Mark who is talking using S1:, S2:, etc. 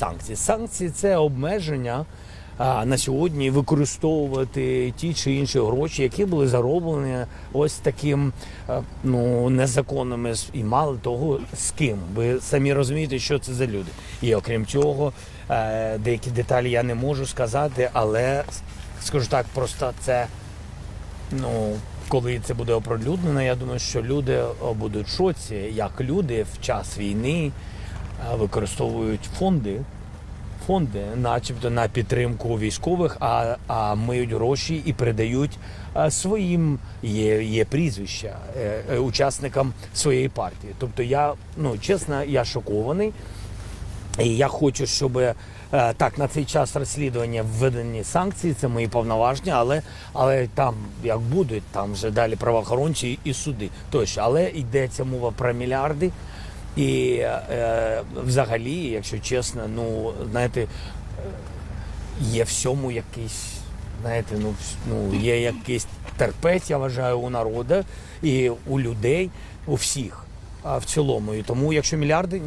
S1: санкції. Санкції це обмеження на сьогодні використовувати ті чи інші гроші, які були зароблені ось таким ну незаконними і мало того, з ким. Ви самі розумієте, що це за люди. І окрім цього, е, деякі деталі я не можу сказати, але скажу так, просто це Ну, коли це буде оприлюднено, я думаю, що люди будуть в шоці, як люди в час війни використовують фонди, фонди, начебто на підтримку військових, а, а миють гроші і передають своїм є, є прізвища е, е, учасникам своєї партії. Тобто я, ну чесно, я шокований. І я хочу, щоб е, так на цей час розслідування введені санкції, це мої повноваження, але, але там як будуть, там вже далі правоохоронці і суди. Тощо, але йдеться мова про мільярди. І е, взагалі, якщо чесно, ну знаєте, є всьому якийсь, знаєте, ну, ну є якийсь терпець, я вважаю, у народу і у людей, у всіх а в цілому. І тому, якщо мільярди